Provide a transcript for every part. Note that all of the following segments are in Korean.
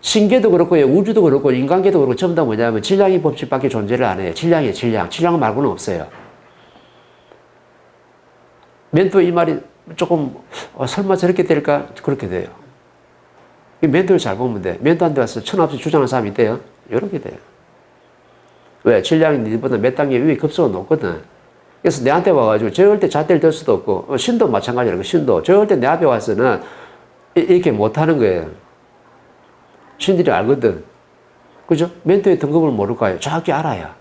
신계도 그렇고 우주도 그렇고 인간계도 그렇고 전부 다 뭐냐면 질량의 법칙밖에 존재를 안 해요. 질량이에요, 질량. 질량 말고는 없어요. 멘토 이 말이 조금 어, 설마 저렇게 될까? 그렇게 돼요. 이 멘토를 잘 보면 돼. 멘토한테 와서 천없이 주장하는 사람이 있대요. 이렇게 돼요. 왜? 질량이 니보다 몇 단계 위에 급수가 높거든. 그래서 내한테 와가지고 절대 잣대를 들 수도 없고 어, 신도 마찬가지라고 신도 절대 내 앞에 와서는 이- 이렇게 못하는 거예요. 신들이 알거든. 그죠? 멘토의 등급을 모를까요? 정확히 알아야.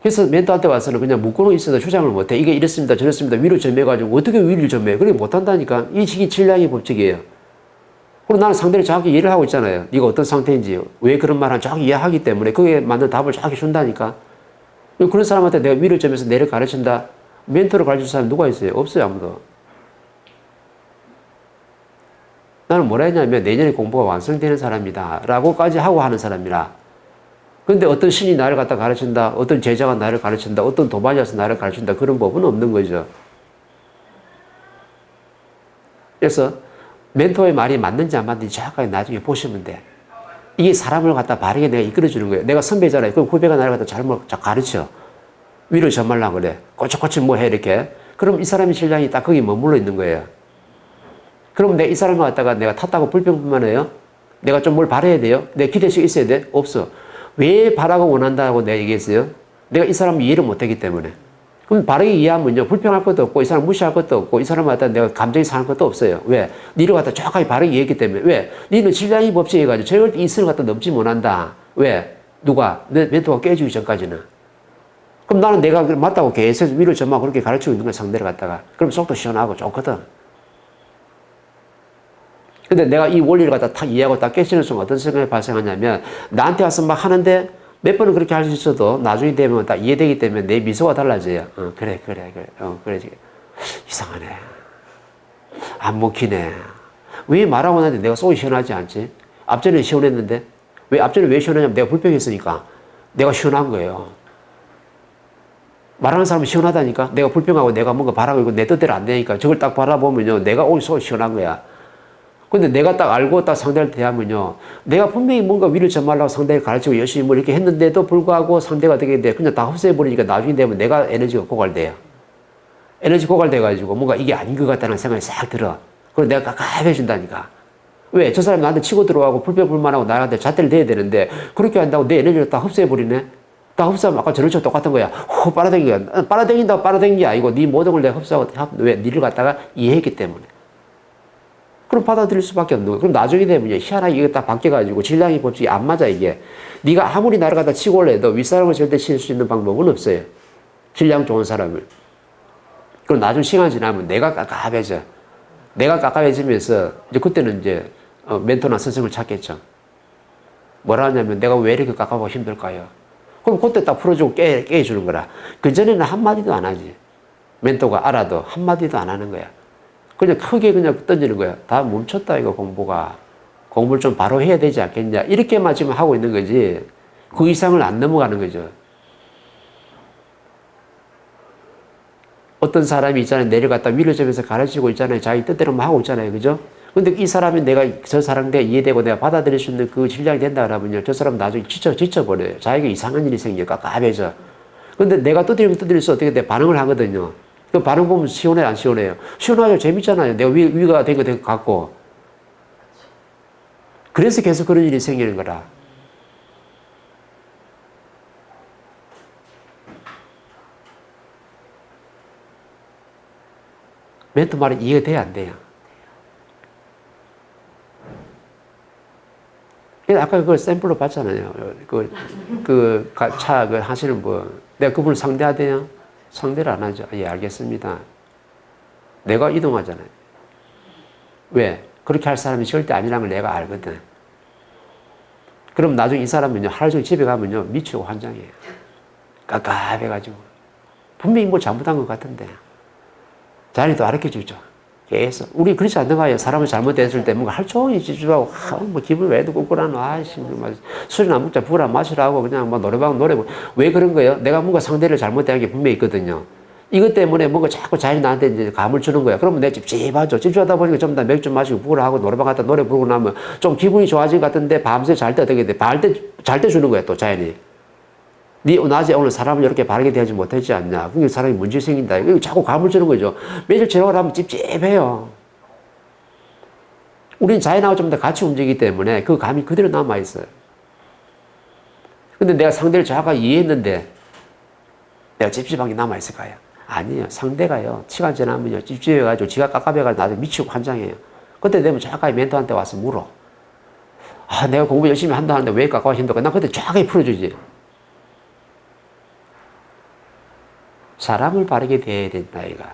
그래서 멘토한테 와서는 그냥 묶고는 있어도 주장을 못해. 이게 이렇습니다, 저렇습니다. 위로 점해가지고 어떻게 위를 점해? 그렇게 못한다니까. 이 식이 질량의 법칙이에요. 그리고 나는 상대를 정확히 이해를 하고 있잖아요. 네가 어떤 상태인지, 왜 그런 말을 정확히 이해하기 때문에 그에 맞는 답을 정확히 준다니까. 그런 사람한테 내가 위를 점해서 내를 가르친다. 멘토를 가르칠 사람이 누가 있어요? 없어요, 아무도. 나는 뭐라 했냐면 내년에 공부가 완성되는 사람이다. 라고까지 하고 하는 사람이라. 근데 어떤 신이 나를 갖다 가르친다. 어떤 제자가 나를 가르친다. 어떤 와서 나를 가르친다. 그런 법은 없는 거죠. 그래서 멘토의 말이 맞는지 안 맞는지 정확하게 나중에 보시면 돼. 이게 사람을 갖다 바르게 내가 이끌어주는 거예요. 내가 선배잖아요. 그럼 후배가 나를 갖다 잘못 가르쳐. 위로 점말라 그래. 꼬치꼬치 뭐 해, 이렇게. 그럼 이 사람의 신량이 딱 거기 머물러 있는 거예요. 그럼 내가 이 사람을 갖다가 내가 탔다고 불평뿐만 해요? 내가 좀 뭘 바라야 돼요? 내 기대식 있어야 돼? 없어. 왜 바라고 원한다고 내가 얘기했어요? 내가 이 사람을 이해를 못하기 때문에. 그럼 바르게 이해하면요. 불평할 것도 없고, 이 사람 무시할 것도 없고, 이 사람을 갖다 내가 감정이 상할 것도 없어요. 왜? 니를 갖다 정확하게 바르게 이해했기 때문에. 왜? 니는 질량이 법칙 해가지고 절대 이 선을 갖다 넘지 못한다. 왜? 누가? 내 멘토가 깨지기 전까지는. 그럼 나는 내가 맞다고 계속 위를 점하고 그렇게 가르치고 있는 거야, 상대를 갖다가. 그럼 속도 시원하고 좋거든. 근데 내가 이 원리를 갖다 탁 이해하고 딱 깨지는 순간 어떤 생각이 발생하냐면 나한테 와서 막 하는데 몇 번은 그렇게 할 수 있어도 나중에 되면 딱 이해되기 때문에 내 미소가 달라져요. 어, 그래, 그래, 그래. 어, 그래. 이상하네. 안 먹히네. 왜 말하고 나는데 내가 속이 시원하지 않지? 앞전에 시원했는데? 왜 앞전에 왜 시원하냐면 내가 불평했으니까. 내가 시원한 거예요. 말하는 사람은 시원하다니까? 내가 불평하고 내가 뭔가 바라고 있고 내 뜻대로 안 되니까 저걸 딱 바라보면요. 내가 오늘 속이 시원한 거야. 근데 내가 딱 알고 딱 상대를 대하면요. 내가 분명히 뭔가 위를 점하려고 상대를 가르치고 열심히 뭐 이렇게 했는데도 불구하고 상대가 어떻게 돼. 그냥 다 흡수해버리니까 나중에 되면 내가 에너지가 고갈돼요. 에너지 고갈돼가지고 뭔가 이게 아닌 것 같다는 생각이 싹 들어. 그래서 내가 깝깝해진다니까. 왜? 저 사람이 나한테 치고 들어가고 불평불만하고 나한테 잣대를 대야 되는데 그렇게 한다고 내 에너지를 다 흡수해버리네? 다 흡수하면 아까 저런 쪽 똑같은 거야. 후, 빨아당기가. 빨아당긴다고 빨아당긴 게 아니고 네 모든 걸 내가 흡수하고 왜? 니를 갖다가 이해했기 때문에. 그럼 받아들일 수밖에 없는 거예요. 그럼 나중에 되면 희한하게 이게 딱 바뀌어가지고 질량의 법칙이 안 맞아, 이게. 네가 아무리 갖다 치고 올래도 윗사람을 절대 칠 수 있는 방법은 없어요. 질량 좋은 사람을. 그럼 나중 시간 지나면 내가 깝깝해져. 내가 깝깝해지면서 이제 그때는 이제 어, 멘토나 스승을 찾겠죠. 뭐라 하냐면 내가 왜 이렇게 깝깝하고 힘들까요? 그럼 그때 딱 풀어주고 깨, 깨주는 거라. 그전에는 한마디도 안 하지. 멘토가 알아도 한마디도 안 하는 거야. 그냥 크게 그냥 던지는 거야. 다 멈췄다, 이거 공부가. 공부를 좀 바로 해야 되지 않겠냐. 이렇게만 지금 하고 있는 거지. 그 이상을 안 넘어가는 거죠. 어떤 사람이 있잖아요. 내려갔다 위로 점에서 가르치고 있잖아요. 자기 뜻대로만 하고 있잖아요. 그죠? 근데 이 사람이 내가 저 사람한테 이해되고 내가 받아들일 수 있는 그 질량이 된다 그러면요. 저 사람 나중에 지쳐, 지쳐버려요. 자기가 이상한 일이 생겨. 깝깝해져. 근데 내가 떠들이면 떠들일수 어떻게 돼? 반응을 하거든요. 그 반응 보면 시원해, 안 시원해요? 시원하죠. 재밌잖아요. 내가 위, 위가 된 거 된 것 같고. 그래서 계속 그런 일이 생기는 거라. 멘토 말이 이해가 돼야 안 돼요? 그래서 아까 그걸 샘플로 봤잖아요. 그, 그, 차, 그 하시는 분. 내가 그분을 상대하대요? 상대를 안 하죠. 예, 알겠습니다. 내가 이동하잖아요. 왜? 그렇게 할 사람이 절대 아니라는 걸 내가 알거든. 그럼 나중에 이 사람은요, 하루 종일 집에 가면요, 미치고 환장해요. 깝깝해가지고. 분명히 뭘 잘못한 것 같은데. 자리도 가르쳐 주죠. 계속. 우리 그렇지 않는가요? 사람을 잘못했을 때 뭔가 할 종일 지주하고, 아, 뭐 기분 왜 ቁ꾸라노, 아이씨, 뭐 술이나 먹자, 부라 마시라고 그냥 뭐 노래방 노래. 왜 그런 거예요? 내가 뭔가 상대를 잘못한 게 분명히 있거든요. 이것 때문에 뭔가 자꾸 자신이 나한테 이제 감을 주는 거야. 그러면 내가 찝찝하죠. 찝찝하다 보니까 좀더 맥주 마시고 부를 하고 노래방 갔다 노래 부르고 나면 좀 기분이 좋아진 것 같은데 밤새 잘 때 어떻게 돼? 잘때 주는 거야, 또 자연이. 네 낮에 오늘 사람을 이렇게 바르게 대하지 못했지 않냐. 그게 사람이 문제 생긴다. 이거 자꾸 감을 주는 거죠. 며칠 지나고 나면 찝찝해요. 우린 자연하고 좀 더 같이 움직이기 때문에 그 감이 그대로 남아있어요. 근데 내가 상대를 정확하게 이해했는데 내가 찝찝한 게 남아있을까요? 아니에요. 상대가요. 시간 지나면요. 찝찝해가지고 지가 깝깝해가지고 나중에 미치고 환장해요. 그때 되면 정확하게 멘토한테 와서 물어. 아, 내가 공부 열심히 한다 하는데 왜 깝깝해 힘들까? 난 그때 정확하게 풀어주지. 사람을 바르게 대해야 된다, 이가.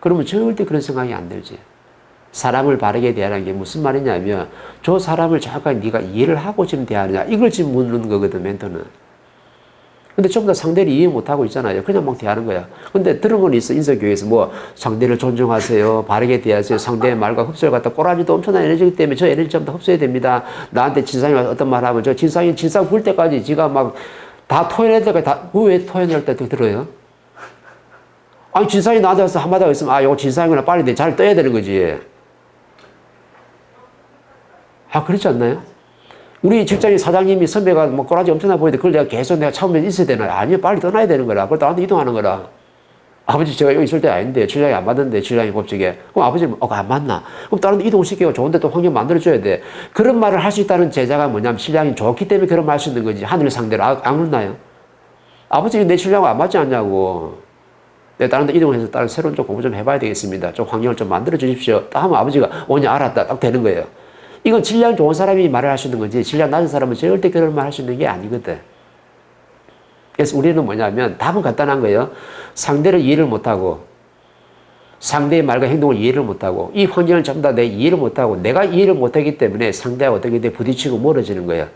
그러면 절대 그런 생각이 안 들지. 사람을 바르게 대하는 게 무슨 말이냐면 저 사람을 정확하게 네가 이해를 하고 지금 대하느냐 이걸 지금 묻는 거거든 멘토는. 근데 좀 더 상대를 이해 못하고 있잖아요. 그냥 막 대하는 거야. 근데 들은 건 있어. 인서교에서 뭐 상대를 존중하세요. 바르게 대하세요. 상대의 말과 흡수를 갖다 꼬라지도 엄청난 에너지이기 때문에 저 에너지 좀 더 흡수해야 됩니다. 나한테 진상이 어떤 말 하면 저 진상이 진상 굴 때까지 지가 막 다 때까지 다, 왜 토해낼 때 들어요? 아니, 진상이 와서 한마디가 있으면, 아, 이거 진상이구나. 빨리 내 잘 떠야 되는 거지. 아, 그렇지 않나요? 우리 직장인 사장님이 선배가 뭐 꼬라지 엄청나 보이는데 그걸 내가 계속 내가 처음에 있어야 되나? 아니요, 빨리 떠나야 되는 거라. 그걸 나한테 이동하는 거라. 아버지, 제가 여기 있을 때 아닌데, 질량이 안 맞는데, 질량이 법칙에. 그럼 아버지는, 어, 안 맞나? 그럼 다른 데 이동시키고 좋은데 또 환경 만들어줘야 돼. 그런 말을 할 수 있다는 제자가 뭐냐면, 신랑이 좋기 때문에 그런 말 할 수 있는 거지. 하늘 상대로 악, 악물나요? 아버지, 내 신랑은 안 맞지 않냐고. 내가 다른 데 이동해서 다른 새로운 좀 공부 좀 해봐야 되겠습니다. 좀 환경을 좀 만들어 주십시오. 딱 하면 아버지가, 오냐, 알았다. 딱 되는 거예요. 이건 질량 좋은 사람이 말을 할 수 있는 거지, 질량 낮은 사람은 절대 그런 말 할 수 있는 게 아니거든. 그래서 우리는 뭐냐면 답은 간단한 거예요. 상대를 이해를 못하고 상대의 말과 행동을 이해를 못하고 이 환경을 전부 다 내 이해를 못하고 내가 이해를 못하기 때문에 상대와 어떻게 돼 부딪히고 멀어지는 거예요.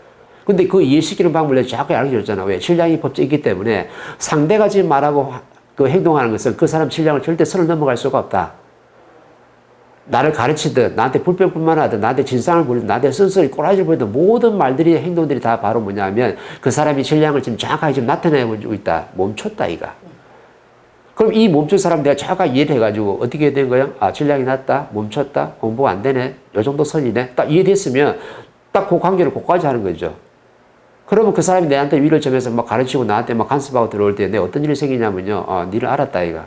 근데 그 이해시키는 방법을 자꾸 알려줬잖아. 왜? 신량이 법칙이 있기 때문에 상대가 지금 말하고 그 행동하는 것은 그 사람 신량을 절대 선을 넘어갈 수가 없다. 나를 가르치든 나한테 불평뿐만 하든 나한테 진상을 부리든 나한테 쓴소리 꼬라지를 부리든 모든 말들이 행동들이 다 바로 뭐냐면 그 사람이 신량을 지금 정확하게 지금 나타내고 있다. 멈췄다 이가. 그럼 이 멈춘 사람 내가 정확하게 이해를 해가지고 어떻게 된 거예요? 아 신량이 났다. 멈췄다. 공부가 안 되네. 요 정도 선이네. 딱 이해됐으면 딱 그 관계를 고까지 하는 거죠. 그러면 그 사람이 내한테 위를 점해서 막 가르치고 나한테 막 간섭하고 들어올 때 내 어떤 일이 생기냐면요. 아, 니를 알았다 이가.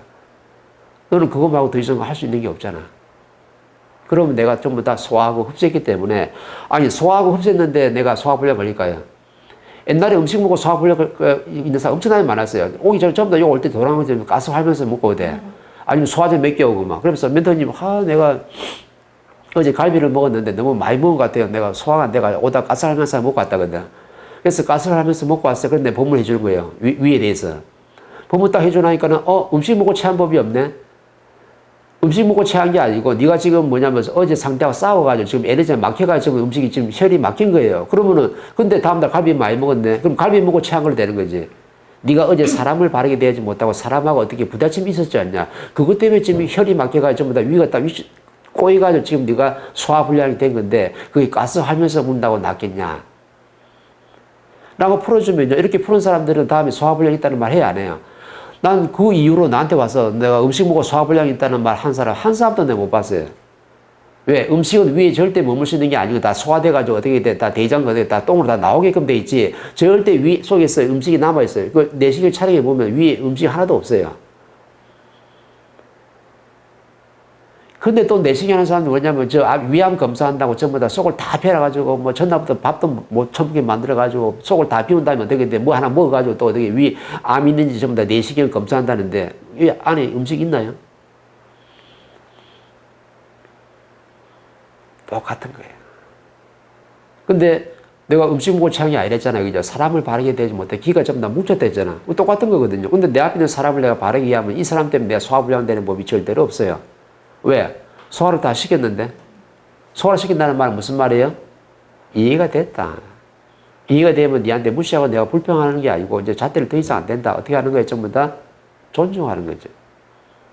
너는 그거 말고 더 이상 할 수 있는 게 없잖아. 그러면 내가 전부 다 소화하고 흡수했기 때문에 아니 소화하고 흡수했는데 내가 소화불량 걸릴까요? 옛날에 음식 먹고 소화불량 있는 사람 엄청나게 많았어요. 오기 전에 전부 다 여기 올때 돌아오면서 가스 활면서 먹고 오대. 아니면 소화제 몇개 오고 막. 그러면서 멘토님, 아, 내가 어제 갈비를 먹었는데 너무 많이 먹은 것 같아요. 내가 소화가 내가 오다 가스 활면서 먹고 왔다거든. 그래서 가스를 하면서 먹고 왔어요. 그런데 법문 해주는 거예요. 위, 위에 대해서. 법문 딱 해주나니까는, 어, 음식 먹고 체한 법이 없네? 음식 먹고 체한 게 아니고 네가 지금 뭐냐면 어제 상대와 싸워가지고 지금 에너지가 막혀가지고 음식이 지금 혈이 막힌 거예요. 그러면은 근데 다음날 갈비 많이 먹었네. 그럼 갈비 먹고 체한 걸로 되는 거지. 네가 어제 사람을 바르게 대하지 못하고 사람하고 어떻게 부딪힘이 있었지 않냐. 그것 때문에 지금 혈이 막혀가지고 전부 다 위가 딱 위치, 꼬이가지고 지금 네가 소화불량이 된 건데 그게 가스 하면서 문다고 낫겠냐. 라고 풀어주면요. 이렇게 푸는 사람들은 다음에 소화불량이 있다는 말 해야 안 해요. 난 그 이후로 나한테 와서 내가 음식 먹고 소화불량이 있다는 말 한 사람, 한 사람도 내가 못 봤어요. 왜? 음식은 위에 절대 머물 수 있는 게 아니고 다 소화돼가지고 어떻게 돼? 다 대장, 어떻게 다 똥으로 다 나오게끔 돼 있지. 절대 위 속에서 음식이 남아있어요. 그 내식을 촬영해 보면 위에 음식 하나도 없어요. 근데 또 내시경 하는 사람들 뭐냐면 저 위암 검사한다고 전부 다 속을 다 패라가지고 뭐 전날부터 밥도 못 처먹게 만들어가지고 속을 다 비운 다음에 어떻게 돼? 뭐 하나 먹어가지고 또 어떻게 위암 있는지 전부 다 내시경 검사한다는데 위 안에 음식 있나요? 똑같은 거예요. 근데 내가 음식 먹고 취향이 아니랬잖아요. 그죠? 사람을 바르게 되지 못해. 기가 전부 다 뭉쳤댔잖아. 똑같은 거거든요. 근데 내 앞에 있는 사람을 내가 바르게 하면 이 사람 때문에 내가 소화불량 되는 법이 절대로 없어요. 왜? 소화를 다 시켰는데? 소화를 시킨다는 말은 무슨 말이에요? 이해가 됐다. 이해가 되면 니한테 무시하고 내가 불평하는 게 아니고 이제 잣대를 더 이상 안 된다. 어떻게 하는 거예요? 전부 다 존중하는 거죠.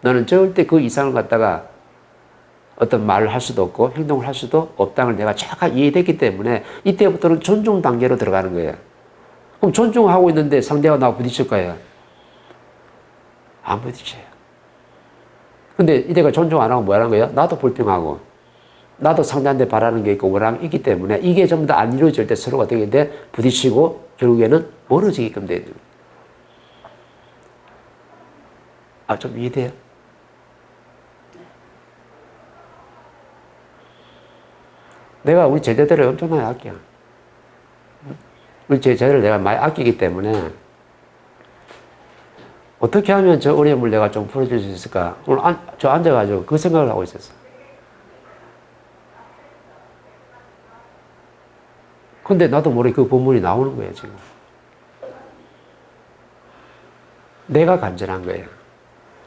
너는 절대 그 이상을 갖다가 어떤 말을 할 수도 없고 행동을 할 수도 없다는 걸 내가 정확하게 이해됐기 때문에 이때부터는 존중 단계로 들어가는 거예요. 그럼 존중하고 있는데 상대가 나하고 부딪힐 거예요. 안 부딪혀요. 근데 이때가 존중 안 하고 뭐라는 거예요? 나도 불평하고, 나도 상대한테 바라는 게 있고 원하는 게 있기 때문에 이게 전부 다 안 이루어질 때 서로가 어떻게 돼? 부딪히고 결국에는 멀어지게끔 돼요. 아, 좀 이해돼요? 내가 우리 제자들을 엄청나게 아껴. 우리 제자들을 내가 많이 아끼기 때문에 어떻게 하면 저 어려움을 내가 좀 풀어줄 수 있을까? 오늘 안, 저 앉아가지고 그 생각을 하고 있었어. 근데 나도 모르게 그 본문이 나오는 거예요, 지금. 내가 간절한 거예요.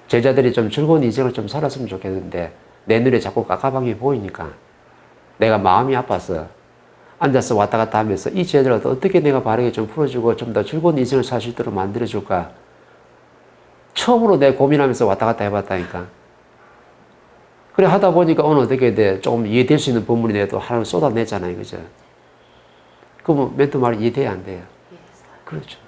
제자들이 좀 즐거운 인생을 좀 살았으면 좋겠는데 내 눈에 자꾸 깝깝하게 보이니까 내가 마음이 아파서 앉아서 왔다 갔다 하면서 이 제자들을 어떻게 내가 바르게 좀 풀어주고 좀 더 즐거운 인생을 살 수 있도록 만들어줄까 처음으로 내 고민하면서 왔다 갔다 해봤다니까. 그래 하다 보니까 오늘 어떻게 돼? 조금 이해될 수 있는 본문이 내도 하나를 쏟아내잖아요. 그죠? 그러면 멘트 말이 이해돼야 안 돼요. 그렇죠